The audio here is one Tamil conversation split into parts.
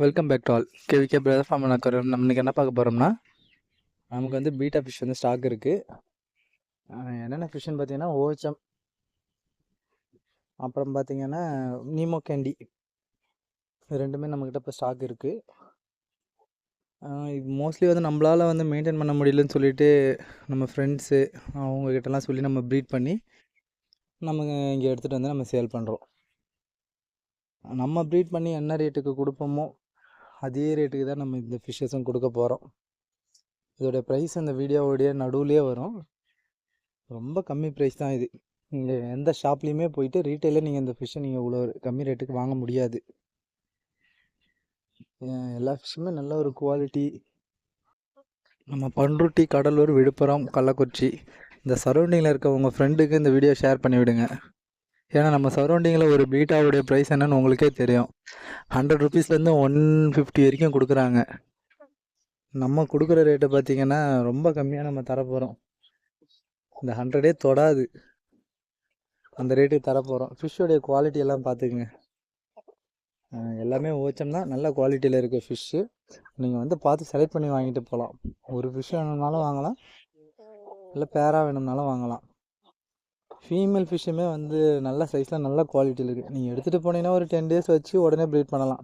Welcome back to all KVK brother farm நான் நம்ம இன்றைக்கி என்ன பார்க்க போகிறோம்னா நமக்கு வந்து பீட்டா ஃபிஷ் வந்து ஸ்டாக் இருக்குது என்னென்ன ஃபிஷ்ஷுன்னு பார்த்தீங்கன்னா ஓச்சம் அப்புறம் பார்த்தீங்கன்னா நீமோ கேண்டி ரெண்டுமே நம்மக்கிட்ட இப்போ ஸ்டாக் இருக்குது இது மோஸ்ட்லி வந்து நம்மளால் வந்து மெயின்டைன் பண்ண முடியலன்னு சொல்லிட்டு நம்ம ஃப்ரெண்ட்ஸு அவங்கக்கிட்டலாம் சொல்லி நம்ம ப்ரீட் பண்ணி நம்ம இங்கே எடுத்துகிட்டு வந்து நம்ம சேல் பண்ணுறோம் நம்ம ப்ரீட் பண்ணி என்ன ரேட்டுக்கு கொடுப்போமோ அதே ரேட்டுக்கு தான் நம்ம இந்த ஃபிஷ்ஷஸும் கொடுக்க போகிறோம் இதோடைய ப்ரைஸ் அந்த வீடியோவுடைய நடுவுலேயே வரும். ரொம்ப கம்மி ப்ரைஸ் தான் இது. நீங்கள் எந்த ஷாப்லேயுமே போயிட்டு ரீட்டைலில் நீங்கள் இந்த ஃபிஷ்ஷை நீங்கள் இவ்வளோ கம்மி ரேட்டுக்கு வாங்க முடியாது. எல்லா ஃபிஷ்ஷுமே நல்ல ஒரு குவாலிட்டி நம்ம பண்ருட்டி கடலூர் விழுப்புரம் கள்ளக்குறிச்சி இந்த சரௌண்டிங்கில் இருக்க உங்கள் ஃப்ரெண்டுக்கு இந்த வீடியோ ஷேர் பண்ணிவிடுங்க. ஏன்னா நம்ம சரௌண்டிங்கில் ஒரு பீட்டாவுடைய ப்ரைஸ் என்னன்னு உங்களுக்கே தெரியும். ஹண்ட்ரட் ருபீஸ்லேருந்து ஒன் ஃபிஃப்டி வரைக்கும் கொடுக்குறாங்க. நம்ம கொடுக்குற ரேட்டை பார்த்தீங்கன்னா ரொம்ப கம்மியாக நம்ம தரப்போகிறோம் இந்த ஹண்ட்ரடே தொடாது. அந்த ரேட்டுக்கு தரப்போகிறோம் ஃபிஷ்ஷோடைய குவாலிட்டி எல்லாம் பார்த்துக்குங்க எல்லாமே ஓச்சம்னா நல்ல குவாலிட்டியில் இருக்க ஃபிஷ்ஷு நீங்கள் வந்து பார்த்து செலக்ட் பண்ணி வாங்கிட்டு போகலாம் ஒரு ஃபிஷ் வேணும்னாலும் வாங்கலாம். இல்லை பேரா வேணும்னாலும் வாங்கலாம். ஃபீமேல் ஃபிஷ்ஷுமே வந்து நல்ல சைஸில் நல்ல குவாலிட்டியில் இருக்குது நீங்கள் எடுத்துகிட்டு போனீங்கன்னா ஒரு டென் டேஸ் வச்சு உடனே ப்ரீட் பண்ணலாம்.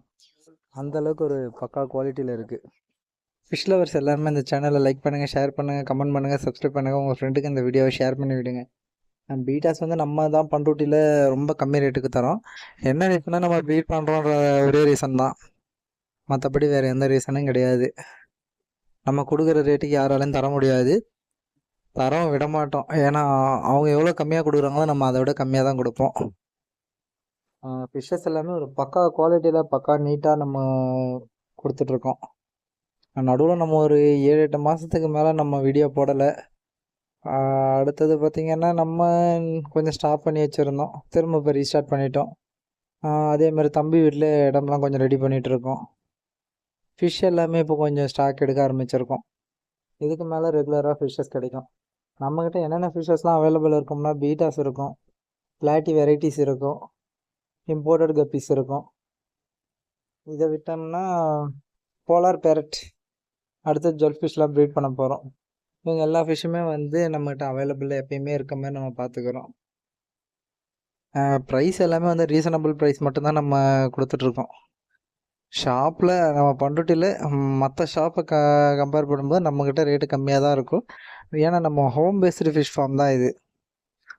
அந்த அளவுக்கு ஒரு பக்கா குவாலிட்டியில் இருக்குது ஃபிஷ் லவர்ஸ் எல்லாருமே இந்த சேனலை லைக் பண்ணுங்கள் ஷேர் பண்ணுங்கள் கமெண்ட் பண்ணுங்கள் சப்ஸ்கிரைப் பண்ணுங்கள் உங்கள் ஃப்ரெண்டுக்கு இந்த வீடியோவை ஷேர் பண்ணி விடுங்க. அண்ட் பீட்டாஸ் வந்து நம்ம தான் பண்ருட்டியில் ரொம்ப கம்மி ரேட்டுக்கு தரோம். என்ன ரீசன்னா நம்ம ப்ரீட் பண்ணுறோன்ற ஒரே ரீசன் தான். மற்றபடி வேறு எந்த ரீசனும் கிடையாது. நம்ம கொடுக்குற ரேட்டுக்கு யாராலையும் தர முடியாது. தரம் விட மாட்டோம் ஏன்னா அவங்க எவ்வளோ கம்மியாக கொடுக்குறாங்களோ நம்ம அதை விட கம்மியாக தான் கொடுப்போம். ஃபிஷ்ஷஸ் எல்லாமே ஒரு பக்கா குவாலிட்டியில் பக்கா நீட்டாக நம்ம கொடுத்துட்ருக்கோம். நடுவில் நம்ம ஒரு ஏழு எட்டு மாதத்துக்கு மேலே நம்ம வீடியோ போடலை. அடுத்தது பார்த்திங்கன்னா நம்ம கொஞ்சம் ஸ்டாப் பண்ணி வச்சுருந்தோம். திரும்ப இப்போ ரீஸ்டார்ட் பண்ணிட்டோம். அதே மாதிரி தம்பி வீட்டில் இடம்லாம் கொஞ்சம் ரெடி பண்ணிகிட்டு இருக்கோம் ஃபிஷ் எல்லாமே இப்போ கொஞ்சம் ஸ்டாக் எடுக்க ஆரம்பிச்சிருக்கோம். இதுக்கு மேலே ரெகுலராக ஃபிஷ்ஷஸ் கிடைக்கும். நம்மக்கிட்ட என்னென்ன ஃபிஷ்ஷஸ்லாம் அவைலபிள் இருக்கும்னா பீட்டாஸ் இருக்கும். பிளாட்டி வெரைட்டிஸ் இருக்கும். இம்போர்ட்டட் கப்பீஸ் இருக்கும். இதை விட்டோம்னா போலார் பேரட் அடுத்து ஜொல் ஃபிஷ்லாம் ப்ரீட் பண்ண போகிறோம் இவங்க எல்லா ஃபிஷ்ஷுமே வந்து நம்மகிட்ட அவைலபிளில் எப்பயுமே இருக்க மாதிரி நம்ம பார்த்துக்குறோம் ப்ரைஸ் எல்லாமே வந்து ரீசனபிள் ப்ரைஸ் மட்டும்தான் நம்ம கொடுத்துட்ருக்கோம் ஷாப்பில் நம்ம பண்ருட்டியில் மற்ற ஷாப்பை க கம்பேர் பண்ணும்போது நம்மக்கிட்ட ரேட்டு கம்மியாக தான் இருக்கும். ஏன்னா நம்ம ஹோம் பேஸ்டு ஃபிஷ் ஃபார்ம் தான் இது.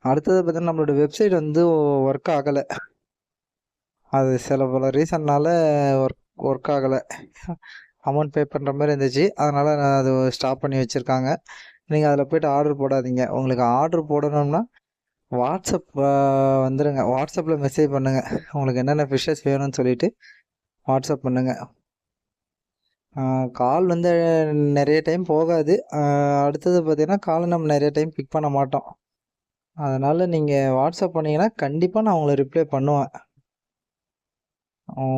அடுத்தது பார்த்தீங்கன்னா நம்மளோட வெப்சைட் வந்து ஒர்க் ஆகலை. அது சில பல ரீசன்னால் ஒர்க் ஒர்க் ஆகலை. அமௌண்ட் பே பண்ணுற மாதிரி இருந்துச்சு. அதனால் நான் அது ஸ்டாப் பண்ணி வச்சுருக்காங்க. நீங்கள் அதில் போய்ட்டு ஆர்டர் போடாதீங்க. உங்களுக்கு ஆர்டர் போடணும்னா வாட்ஸ்அப் வந்துடுங்க வாட்ஸ்அப்பில் மெசேஜ் பண்ணுங்கள் உங்களுக்கு என்னென்ன ஃபிஷ்ஷஸ் வேணும்னு சொல்லிவிட்டு வாட்ஸ்அப் பண்ணுங்கள் கால் வந்து நிறைய டைம் போகாது. அடுத்தது பார்த்தீங்கன்னா காலை நம்ம நிறைய டைம் பிக் பண்ண மாட்டோம். அதனால் நீங்கள் வாட்ஸ்அப் பண்ணிங்கன்னா கண்டிப்பாக நான் உங்களை ரிப்ளை பண்ணுவேன்.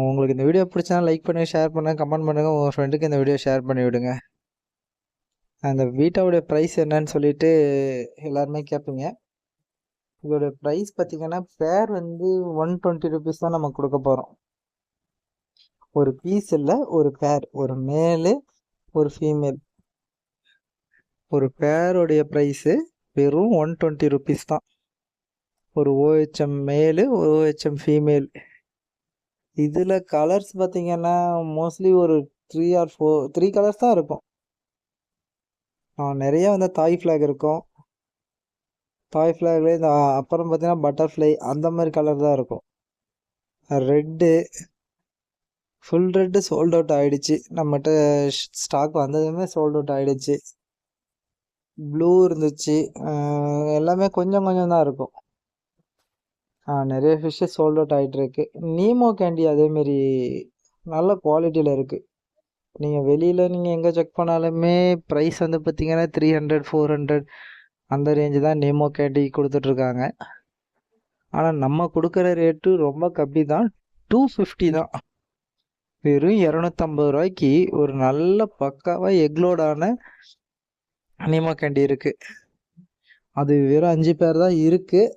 உங்களுக்கு இந்த வீடியோ பிடிச்சா லைக் பண்ணுங்கள் ஷேர் பண்ணுங்கள் கமெண்ட் பண்ணுங்கள் உங்கள் ஃப்ரெண்டுக்கு இந்த வீடியோ ஷேர் பண்ணி விடுங்க. அந்த வீட்டோடைய ப்ரைஸ் என்னன்னு சொல்லிட்டு எல்லாருமே கேட்பீங்க. இதோட ப்ரைஸ் பார்த்தீங்கன்னா பேர் வந்து ஒன் டுவெண்ட்டி ருபீஸ் தான் நம்ம கொடுக்க போகிறோம் ஒரு பீஸ் இல்லை ஒரு பேர் ஒரு மேலு ஒரு ஃபீமேல் ஒரு பேருடைய ப்ரைஸு வெறும் ஒன் டுவெண்ட்டி ருபீஸ் தான். ஒரு ஓஹெச்எம் மேலு ஒரு ஓஹெச்எம் ஃபீமேல் இதில் கலர்ஸ் பார்த்தீங்கன்னா மோஸ்ட்லி ஒரு three or four three colours தான் இருக்கும். நிறைய வந்து தாய் ஃப்ளாக் இருக்கும். தாய் ஃப்ளாக்லேயே இந்த அப்புறம் பார்த்தீங்கன்னா பட்டர்ஃப்ளை அந்த மாதிரி கலர் தான் இருக்கும். Red full red sold out ஆகிடுச்சு நம்மகிட்ட ஸ்டாக் வந்ததுமே சோல்ட் அவுட் ஆகிடுச்சு ப்ளூ இருந்துச்சு. எல்லாமே கொஞ்சம் கொஞ்சம் தான் இருக்கும். நிறைய ஃபிஷ்ஷு சோல்ட் அவுட் ஆகிட்டு இருக்கு நீமோ கேண்டி அதேமாரி நல்ல குவாலிட்டியில் இருக்குது நீங்கள் வெளியில் நீங்கள் எங்கே செக் பண்ணாலுமே ப்ரைஸ் வந்து பார்த்தீங்கன்னா த்ரீ ஹண்ட்ரட் ஃபோர் ஹண்ட்ரட் அந்த ரேஞ்சு தான் நீமோ கேண்டி கொடுத்துட்ருக்காங்க ஆனால் நம்ம கொடுக்குற ரேட்டு ரொம்ப கம்மி தான் டூ ஃபிஃப்டி தான். வெறும் இரநூத்தம்பது ரூபாய்க்கு ஒரு நல்ல பக்காவாக எக்லோடான அனிமா கேண்டி இருக்குது அது வெறும் அஞ்சு பேர் தான் இருக்குது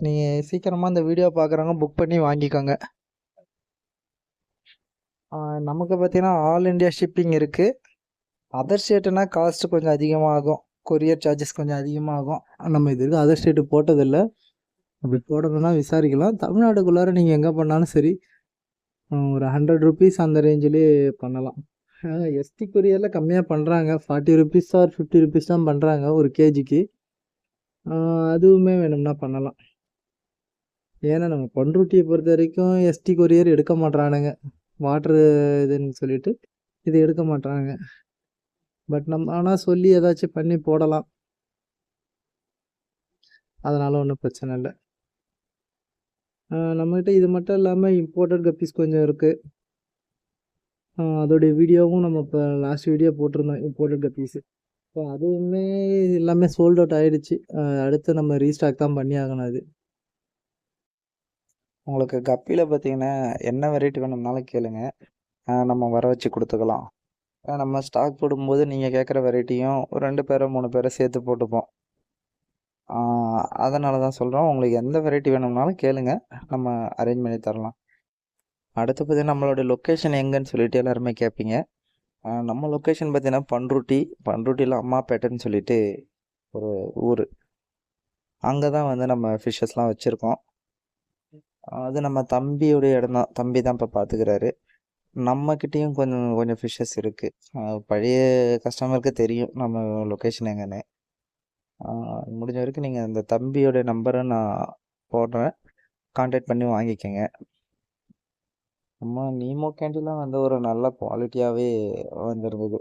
நீங்கள் சீக்கிரமாக இந்த வீடியோ பார்க்குறவங்க புக் பண்ணி வாங்கிக்கோங்க. நமக்கு பார்த்தீங்கன்னா ஆல் இண்டியா ஷிப்பிங் இருக்குது அதர் ஸ்டேட்டுனா காஸ்ட்டு கொஞ்சம் அதிகமாகும். கொரியர் சார்ஜஸ் கொஞ்சம் அதிகமாகும். நம்ம இது வரைக்கும் அதர் ஸ்டேட்டு போட்டதில்லை. அப்படி போடணும்னா விசாரிக்கலாம். தமிழ்நாடுக்குள்ளார நீங்கள் எங்கே பண்ணாலும் சரி ஒரு ஹண்ட்ரட் ருபீஸ் அந்த ரேஞ்சிலே பண்ணலாம். எஸ்டி கொரியரில் கம்மியாக பண்ணுறாங்க forty rupees or fifty rupees தான் பண்ணுறாங்க ஒரு கேஜிக்கு அதுவுமே வேணும்னா பண்ணலாம். ஏன்னா நம்ம பண்ருட்டியை பொறுத்த வரைக்கும் எஸ்டி கொரியர் எடுக்க மாட்றானுங்க. வாட்ரு இதுன்னு சொல்லிட்டு இது எடுக்க மாட்றாங்க பட் நம்ம ஆனால் சொல்லி ஏதாச்சும் பண்ணி போடலாம். அதனால் ஒன்றும் பிரச்சனை இல்லை. நம்மக்கிட்ட இது மட்டும் இல்லாமல் இம்போர்ட்டட் கப்பீஸ் கொஞ்சம் இருக்குது அதோடைய வீடியோவும் நம்ம இப்போ லாஸ்ட் வீடியோ போட்டிருந்தோம் இம்போர்ட்டட் கப்பீஸு இப்போ அதுவுமே எல்லாமே சோல்ட் அவுட் ஆகிடுச்சு அடுத்து நம்ம ரீஸ்டாக் தான் பண்ணி ஆகணும் அது. உங்களுக்கு கப்பியில் பார்த்தீங்கன்னா என்ன வெரைட்டி வேணும்னாலும் கேளுங்க. நம்ம வர வச்சு கொடுத்துக்கலாம். நம்ம ஸ்டாக் போடும்போது நீங்கள் கேட்குற வெரைட்டியும் ஒரு ரெண்டு பேரை மூணு பேரை சேர்த்து போட்டுப்போம். அதனால தான் சொல்கிறோம் உங்களுக்கு எந்த வெரைட்டி வேணும்னாலும் கேளுங்க. நம்ம அரேஞ்ச் பண்ணி தரலாம். அடுத்து பார்த்தீங்கன்னா நம்மளோட லொக்கேஷன் எங்கேன்னு சொல்லிட்டு எல்லாருமே கேட்பீங்க. நம்ம லொக்கேஷன் பார்த்தீங்கன்னா பண்ருட்டி. பண்ருட்டியில் அம்மாப்பேட்டைன்னு சொல்லிட்டு ஒரு ஊர். அங்கே தான் வந்து நம்ம ஃபிஷ்ஷஸ்லாம் வச்சுருக்கோம். அது நம்ம தம்பியோடைய இடம் தான். தம்பி தான் இப்போ பார்த்துக்கிறாரு நம்மக்கிட்டேயும் கொஞ்சம் கொஞ்சம் ஃபிஷ்ஷஸ் இருக்குது பழைய கஸ்டமருக்கு தெரியும் நம்ம லொக்கேஷன் எங்கன்னு. முடிஞ்ச வரைக்கும் நீங்கள் அந்த தம்பியோட நம்பரை நான் போடுறேன். கான்டாக்ட் பண்ணி வாங்கிக்கோங்க. நம்ம நீமோ கேண்டிலாம் வந்து ஒரு நல்ல குவாலிட்டியாகவே வந்துருந்தது.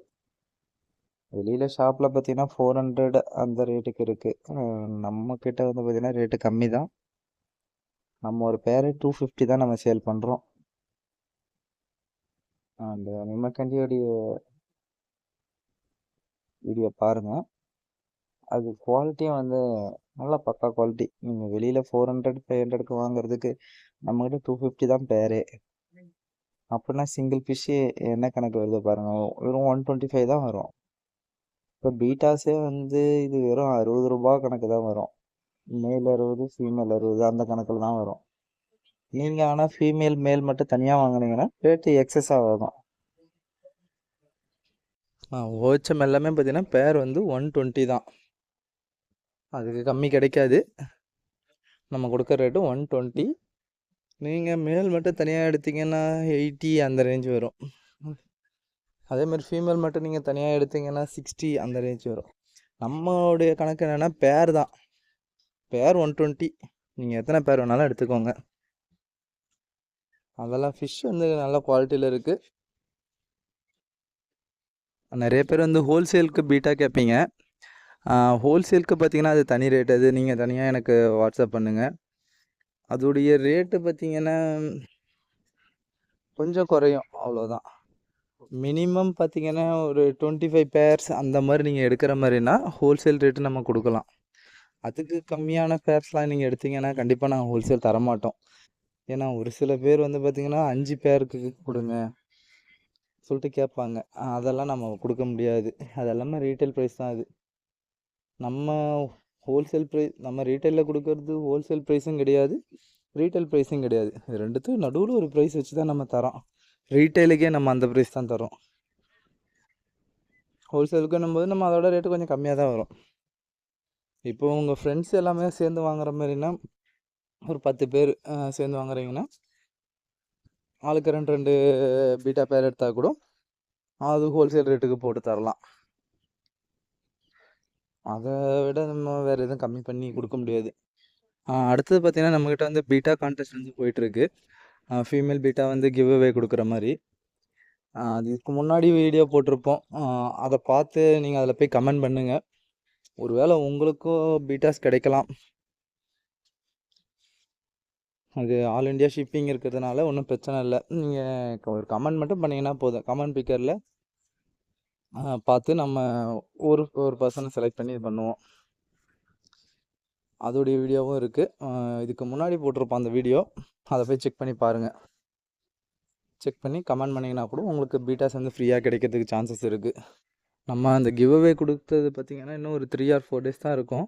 வெளியில் ஷாப்பில் பார்த்தீங்கன்னா ஃபோர் ஹண்ட்ரட் அந்த ரேட்டுக்கு இருக்குது நம்மக்கிட்ட வந்து பார்த்தீங்கன்னா ரேட்டு கம்மி தான். நம்ம ஒரு பேரே டூ ஃபிஃப்டி தான் நம்ம சேல் பண்ணுறோம் அந்த நிம்மக்கண்டியோடைய வீடியோ பாருங்கள் அது குவாலிட்டியும் வந்து நல்லா பக்கா குவாலிட்டி நீங்கள் வெளியில் ஃபோர் ஹண்ட்ரட் ஃபைவ் ஹண்ட்ரடுக்கு வாங்குறதுக்கு நம்மக்கிட்ட டூ ஃபிஃப்டி தான் பேரே. அப்படின்னா சிங்கிள் ஃபிஷ்ஷு என்ன கணக்கு வருது பாருங்கள் வெறும் ஒன் டுவெண்ட்டி ஃபைவ் தான் வரும். இப்போ பீட்டாஸே வந்து இது வெறும் அறுபது ரூபா கணக்கு தான் வரும். மேல் அறுபது ஃபீமேல் அறுபது அந்த கணக்கில் தான் வரும். நீங்கள் ஆனால் ஃபீமேல் மேல் மட்டும் தனியாக வாங்குனீங்கன்னா ரேட்டு எக்ஸஸ் ஆகும் ஓச்சம் எல்லாமே பார்த்தீங்கன்னா பேர் வந்து ஒன் டுவெண்ட்டி தான். அதுக்கு கம்மி கிடைக்காது. நம்ம கொடுக்குற ரேட்டு ஒன் டுவெண்ட்டி நீங்கள் மேல் மட்டும் தனியாக எடுத்தீங்கன்னா எயிட்டி அந்த ரேஞ்ச் வரும். அதேமாதிரி ஃபீமேல் மட்டும் நீங்கள் தனியாக எடுத்தீங்கன்னா சிக்ஸ்டி அந்த ரேஞ்ச் வரும். நம்மளுடைய கணக்கு என்னென்னா பேர் தான். பேர் ஒன் டுவெண்ட்டி நீங்கள் எத்தனை பேர் வேணாலும் எடுத்துக்கோங்க. அதெல்லாம் ஃபிஷ் வந்து நல்ல குவாலிட்டியில் இருக்குது நிறைய பேர் வந்து ஹோல்சேலுக்கு பீட்டா கேட்பீங்க. ஹோல்சேலுக்கு பார்த்தீங்கன்னா அது தனி ரேட் அது. நீங்கள் தனியாக எனக்கு வாட்ஸ்அப் பண்ணுங்கள் அதோடைய ரேட்டு பார்த்தீங்கன்னா கொஞ்சம் குறையும். அவ்வளோதான் மினிமம் பார்த்தீங்கன்னா ஒரு டுவெண்ட்டி ஃபைவ் பேர்ஸ் அந்த மாதிரி நீங்கள் எடுக்கிற மாதிரினா ஹோல்சேல் ரேட்டு நம்ம கொடுக்கலாம். அதுக்கு கம்மியான பேர்ஸ்லாம் நீங்கள் எடுத்தீங்கன்னா கண்டிப்பாக நாங்கள் ஹோல்சேல் தரமாட்டோம். ஏன்னா ஒரு சில பேர் வந்து பார்த்திங்கன்னா அஞ்சு பேருக்கு கொடுங்க சொல்லிட்டு கேட்பாங்க. அதெல்லாம் நம்ம கொடுக்க முடியாது. அதெல்லாமே ரீட்டைல் ப்ரைஸ் தான் அது. நம்ம ஹோல்சேல் ப்ரைஸ் நம்ம ரீட்டைலில் கொடுக்கறது ஹோல்சேல் ப்ரைஸும் கிடையாது. ரீட்டைல் ப்ரைஸும் கிடையாது. இது ரெண்டுத்துக்கும் நடுவில் ஒரு ப்ரைஸ் வச்சு தான் நம்ம தரோம். ரீட்டைலுக்கே நம்ம அந்த ப்ரைஸ் தான் தரோம். ஹோல்சேலுக்குன்னும் போது நம்ம அதோட ரேட்டு கொஞ்சம் கம்மியாக தான் வரும். இப்போ உங்கள் ஃப்ரெண்ட்ஸ் எல்லாமே சேர்ந்து வாங்குற மாதிரினா ஒரு பத்து பேர் சேர்ந்து வாங்குறீங்கன்னா ஆளுக்கு ரெண்டு ரெண்டு பீட்டா பேர் எடுத்தால் கூட அது ஹோல்சேல் ரேட்டுக்கு போட்டு தரலாம். அதை விட நம்ம வேறு எதுவும் கம்மி பண்ணி கொடுக்க முடியாது. அடுத்தது பார்த்திங்கன்னா நம்மக்கிட்ட வந்து பீட்டா கான்டெஸ்ட் வந்து போயிட்டுருக்கு. ஃபீமேல் பீட்டா வந்து கிவ் அவே கொடுக்குற மாதிரி. அதுக்கு முன்னாடி வீடியோ போட்டிருப்போம். அதை பார்த்து நீங்கள் அதில் போய் கமெண்ட் பண்ணுங்கள் ஒருவேளை உங்களுக்கும் பீட்டாஸ் கிடைக்கலாம். அது ஆல் இண்டியா ஷிப்பிங் இருக்கிறதுனால ஒன்றும் பிரச்சனை இல்லை. நீங்கள் ஒரு கமெண்ட் மட்டும் பண்ணிங்கன்னா போதும். கமெண்ட் பிக்கரில் பார்த்து நம்ம ஒரு ஒரு பர்சனை செலக்ட் பண்ணி இது பண்ணுவோம். அதோடைய வீடியோவும் இருக்குது இதுக்கு முன்னாடி போட்டிருப்போம் அந்த வீடியோ அதை போய் செக் பண்ணி பாருங்கள் செக் பண்ணி கமெண்ட் பண்ணிங்கன்னா கூட உங்களுக்கு பீட்டாஸ் வந்து ஃப்ரீயாக கிடைக்கிறதுக்கு சான்சஸ் இருக்குது நம்ம அந்த கிவ் அவே கொடுத்தது பார்த்திங்கன்னா இன்னும் ஒரு த்ரீ ஆர் ஃபோர் டேஸ் தான் இருக்கும்.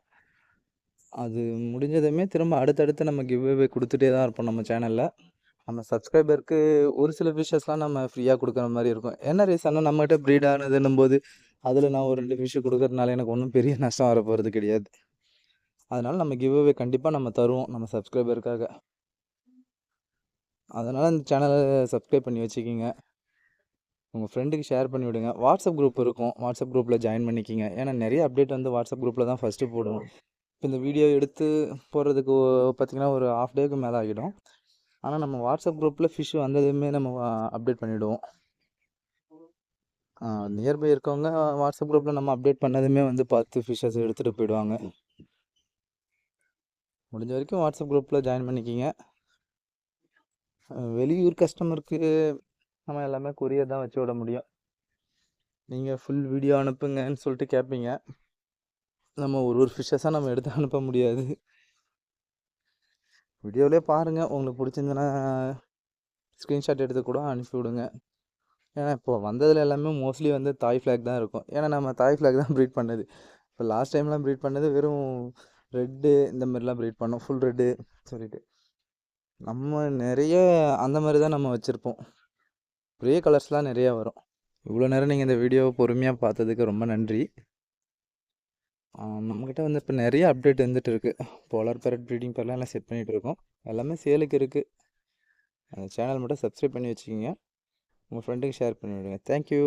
அது முடிஞ்சதுமே திரும்ப அடுத்தடுத்து நம்ம கிவ் அவே கொடுத்துட்டே தான் இருப்போம் நம்ம சேனலில் நம்ம சப்ஸ்கிரைபருக்கு ஒரு சில ஃபிஷ்ஷஸ்லாம் நம்ம ஃப்ரீயாக கொடுக்குற மாதிரி இருக்கும். என்ன ரீசன்னா நம்மகிட்ட ப்ரீட் ஆனதுன்னும் போது அதில் நான் ஒரு ரெண்டு ஃபிஷ்ஷு கொடுக்குறதுனால எனக்கு ஒன்றும் பெரிய நஷ்டம் வர போகிறது கிடையாது. அதனால் நம்ம கிவ் அவே கண்டிப்பாக நம்ம தருவோம் நம்ம சப்ஸ்கிரைபருக்காக அதனால் இந்த சேனலை சப்ஸ்கிரைப் பண்ணி வச்சுக்கிங்க. உங்கள் ஃப்ரெண்டுக்கு ஷேர் பண்ணி விடுங்க. வாட்ஸ்அப் குரூப் இருக்கும். வாட்ஸ்அப் குரூப்பில் ஜாயின் பண்ணிக்கிங்க. ஏன்னா நிறைய அப்டேட் வந்து வாட்ஸ்அப் குரூப்பில் தான் ஃபஸ்ட்டு போடுவோம் இப்போ இந்த வீடியோ எடுத்து போடுறதுக்கு பார்த்திங்கன்னா ஒரு ஆஃப் டேக்கு மேலே ஆகிடும். ஆனால் நம்ம வாட்ஸ்அப் குரூப்பில் ஃபிஷ் வந்ததுமே நம்ம அப்டேட் பண்ணிவிடுவோம் நியர்பை இருக்கவங்க வாட்ஸ்அப் குரூப்பில் நம்ம அப்டேட் பண்ணதுமே வந்து பார்த்து ஃபிஷ்ஷஸ் எடுத்துகிட்டு போயிடுவாங்க. முடிஞ்ச வரைக்கும் வாட்ஸ்அப் குரூப்பில் ஜாயின் பண்ணிக்கிங்க. வெளியூர் கஸ்டமருக்கு நம்ம எல்லாமே கொரியர் தான் வச்சு விட முடியும். நீங்கள் ஃபுல் வீடியோ அனுப்புங்கன்னு சொல்லிட்டு கேட்பீங்க நம்ம ஒரு ஒரு ஃபிஷ்ஷஸாக நம்ம எடுத்து அனுப்ப முடியாது. வீடியோவிலே பாருங்கள் உங்களுக்கு பிடிச்சிருந்தனா ஸ்க்ரீன்ஷாட் எடுத்து கூட அனுப்பி விடுங்க. ஏன்னா இப்போ வந்ததில் எல்லாமே மோஸ்ட்லி வந்து தாய் ஃப்ளாக் தான் இருக்கும். ஏன்னா நம்ம தாய் ஃப்ளாக் தான் ப்ரீட் பண்ணது. இப்போ லாஸ்ட் டைம்லாம் ப்ரீட் பண்ணது வெறும் ரெட்டு இந்த மாதிரிலாம் ப்ரீட் பண்ணோம். ஃபுல் ரெட்டு சொல்லிட்டு. நம்ம நிறைய அந்த மாதிரி தான் நம்ம வச்சுருப்போம். ஒரே கலர்ஸ்லாம் நிறையா வரும். இவ்வளோ நேரம் நீங்கள் இந்த வீடியோவை பொறுமையாக பார்த்ததுக்கு ரொம்ப நன்றி. நம்மக்கிட்ட வந்து இப்போ நிறைய அப்டேட் வந்துட்டு இருக்குது போலார் பேரட் ப்ரீடிங் பேர்லாம் எல்லாம் செட் பண்ணிகிட்டு இருக்கோம். எல்லாமே சேலுக்கு இருக்குது அந்த சேனல் மட்டும் சப்ஸ்கிரைப் பண்ணி வச்சுக்கிங்க. உங்கள் ஃப்ரெண்டுக்கு ஷேர் பண்ணி விடுங்க தேங்க்யூ